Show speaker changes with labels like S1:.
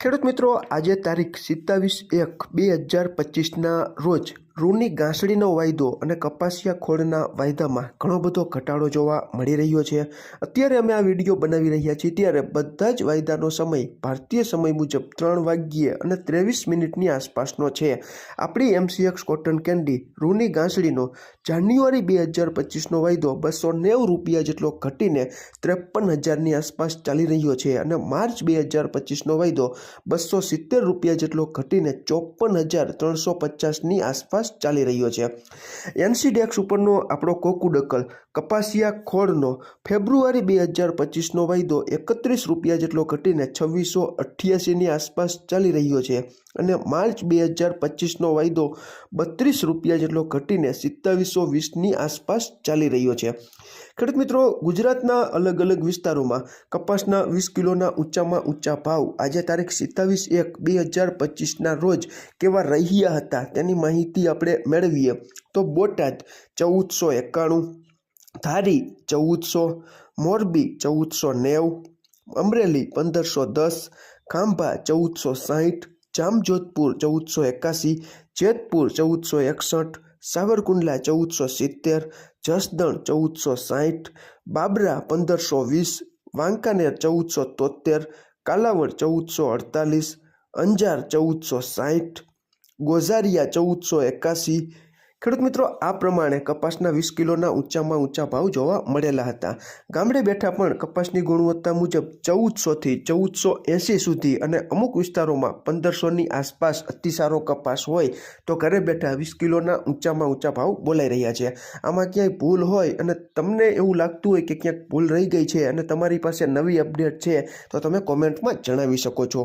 S1: ખેડૂત મિત્રો આજે તારીખ સિત્તાવીસ એક બે હજાર પચીસના રોજ રૂની ગાંસડીનો વાયદો અને કપાસિયા ખોળના વાયદામાં ઘણો બધો ઘટાડો જોવા મળી રહ્યો છે. અત્યારે અમે આ વીડિયો બનાવી રહ્યા છીએ ત્યારે બધા જ વાયદાનો સમય ભારતીય સમય મુજબ ત્રણ વાગ્યે અને ત્રેવીસ મિનિટની આસપાસનો છે. આપણી એમસીએક્સ કોટન કેન્ડી રૂની ગાંસડીનો જાન્યુઆરી બે હજાર પચીસનો વાયદો બસો નેવું રૂપિયા જેટલો ઘટીને ત્રેપન હજારની આસપાસ ચાલી રહ્યો છે અને માર્ચ બે હજાર પચીસનો વાયદો બસો સિત્તેર રૂપિયા જેટલો ઘટીને ચોપન હજાર ત્રણસો પચાસની આસપાસ ચાલી રહ્યો છે. એનસીડેક્સ ઉપરનો આપણો કોકુડકલ કપાસિયા ખોળનો ફેબ્રુઆરી બે હજાર પચીસનો વાયદો એકત્રીસ રૂપિયા જેટલો ઘટીને છવ્વીસો અઠ્યાસીની આસપાસ ચાલી રહ્યો છે અને માર્ચ બે હજાર પચીસનો વાયદો બત્રીસ રૂપિયા જેટલો ઘટીને સિત્તાવીસો વીસની આસપાસ ચાલી રહ્યો છે. ખેડૂત મિત્રો, ગુજરાતના અલગ અલગ વિસ્તારોમાં કપાસના વીસ કિલોના ઊંચામાં ઊંચા ભાવ આજે તારીખ સિત્તાવીસ એક બે હજાર પચીસના રોજ કેવા રહ્યા હતા તેની માહિતી આપણે મેળવીએ, તો બોટાદ ચૌદસો એકાણું, ધારી ચૌદસો, મોરબી ચૌદસો નેવું, અમરેલી પંદરસો દસ, ખાંભા ચૌદસો સાહીઠ, જામજોધપુર ચૌદસો એકાસી, જેતપુર ચૌદસો એકસઠ, સાવરકુંડલા ચૌદસો સિત્તેર, જસદણ ચૌદસો સાહીઠ, બાબરા પંદરસો વીસ, વાંકાનેર ચૌદસો તોતેર કાલાવડ ચૌદસો અડતાલીસ, અંજાર ચૌદસો સાહીઠ ગોઝારિયા ચૌદસો એકાસી. ખેડૂત મિત્રો, આ પ્રમાણે કપાસના વીસ કિલોના ઊંચામાં ઊંચા ભાવ જોવા મળેલા હતા. ગામડે બેઠા પણ કપાસની ગુણવત્તા મુજબ ચૌદસોથી ચૌદસો એંસી સુધી અને અમુક વિસ્તારોમાં પંદરસોની આસપાસ અતિસારો કપાસ હોય તો ઘરે બેઠા વીસ કિલોના ઊંચામાં ઊંચા ભાવ બોલાઈ રહ્યા છે. આમાં ક્યાંય ભૂલ હોય અને તમને એવું લાગતું હોય કે ક્યાંક ભૂલ રહી ગઈ છે અને તમારી પાસે નવી અપડેટ છે તો તમે કોમેન્ટમાં જણાવી શકો છો.